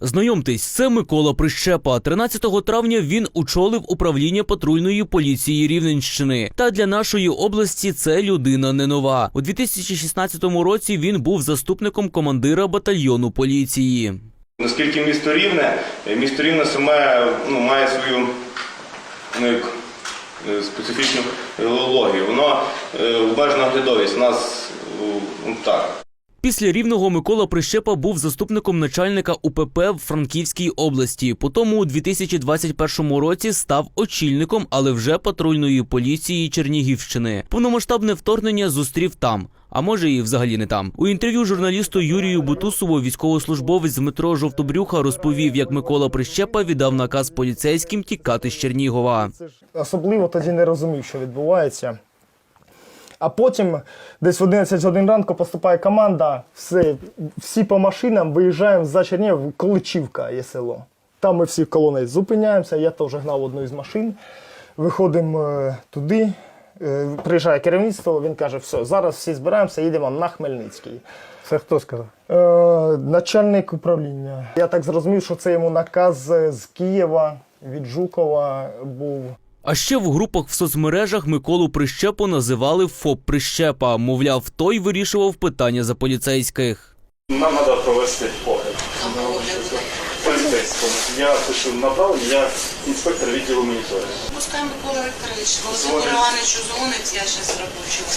Знайомтесь, це Микола Прищепа. 13 травня він очолив управління патрульної поліції Рівненщини. Та для нашої області це людина не нова. У 2016 році він був заступником командира батальйону поліції. Наскільки місто рівне, місто рівне саме ну, має свою ну, як, е, специфічну логію. Воно е, обмежена глядовість. У нас е, ну, так. Після рівного Микола Прищепа був заступником начальника УПП в Франківській області. Потім у 2021 році став очільником, але вже патрульної поліції Чернігівщини. Повномасштабне вторгнення зустрів там. А може і взагалі не там. У інтерв'ю журналісту Юрію Бутусову військовослужбовець з метро Жовтобрюха розповів, як Микола Прищепа віддав наказ поліцейським тікати з Чернігова. Особливо тоді не розумів, що відбувається. А потім, десь в 11 годин ранку поступає команда, все, всі по машинам виїжджаємо за Чернігів, Количівка є село. Там ми всі колоною зупиняємося, я теж гнав одну із машин. Виходимо е, туди, е, приїжджає керівництво, він каже, все, зараз всі збираємося, їдемо на Хмельницький. Це хто сказав? Е, начальник управління. Я так зрозумів, що це йому наказ з Києва, від Жукова був. А ще в групах в соцмережах Миколу Прищепу називали ФОП Прищепа. Мовляв, той вирішував питання за поліцейських. Нам треба провести погляд. Поліцейському. Я пишу направлення, я інспектор відділу моніторингу. Пускай Микола Вікторович, Володимир Іванович дзвонить, я зараз робочого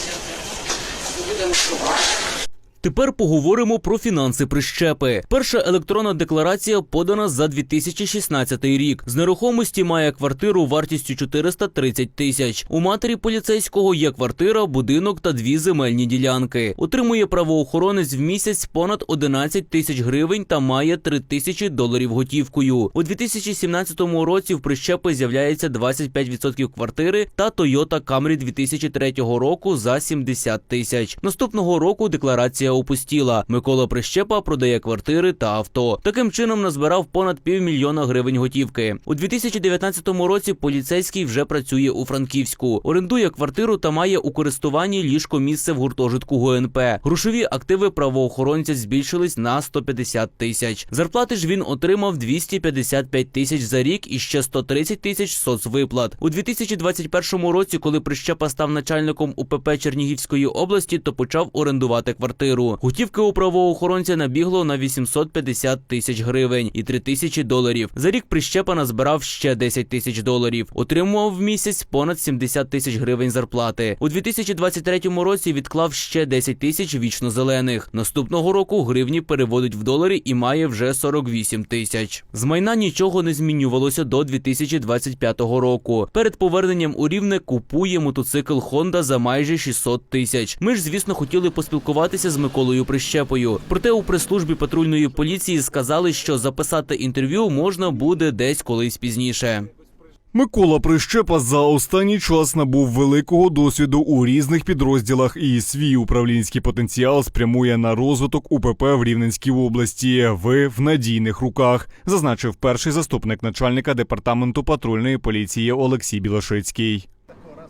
не Будемо шукати. Тепер поговоримо про фінанси прищепи. Перша електронна декларація подана за 2016 рік. З нерухомості має квартиру вартістю 430 тисяч. У матері поліцейського є квартира, будинок та дві земельні ділянки. Отримує правоохоронець в місяць понад 11 тисяч гривень та має 3 тисячі доларів готівкою. У 2017 році в прищепи з'являється 25% квартири та Toyota Camry 2003 року за 70 тисяч. Наступного року декларація опустіла. Микола Прищепа продає квартири та авто. Таким чином назбирав понад півмільйона гривень готівки. У 2019 році поліцейський вже працює у Франківську, орендує квартиру та має у користуванні ліжко місце в гуртожитку ГНП. Грошові активи правоохоронця збільшились на 150 тисяч. Зарплати ж він отримав 255 тисяч за рік і ще 130 тисяч соцвиплат. У 2021 році, коли Прищепа став начальником УПП Чернігівської області, то почав орендувати квартиру. Готівки у правоохоронця набігло на 850 тисяч гривень і 3 тисячі доларів. За рік Прищепа назбирав ще 10 тисяч доларів. Отримував в місяць понад 70 тисяч гривень зарплати. У 2023 році відклав ще 10 тисяч вічно зелених. Наступного року гривні переводить в долари і має вже 48 тисяч. З майна нічого не змінювалося до 2025 року. Перед поверненням у Рівне купує мотоцикл Honda за майже 600 тисяч. Ми ж, звісно, хотіли поспілкуватися з Миколою Прищепою. Проте у прес-службі патрульної поліції сказали, що записати інтерв'ю можна буде десь колись пізніше. Микола Прищепа за останній час набув великого досвіду у різних підрозділах і свій управлінський потенціал спрямує на розвиток УПП в Рівненській області. Ви в надійних руках, зазначив перший заступник начальника департаменту патрульної поліції Олексій Білошицький.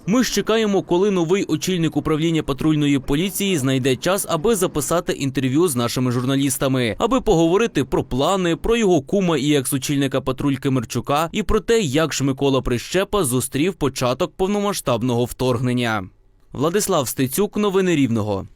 Ми ж чекаємо, коли новий очільник управління патрульної поліції знайде час, аби записати інтерв'ю з нашими журналістами, аби поговорити про плани, про його кума і екс-очільника патрульки Мерчука, і про те, як ж Микола Прищепа зустрів початок повномасштабного вторгнення. Владислав Стецюк, новини Рівного.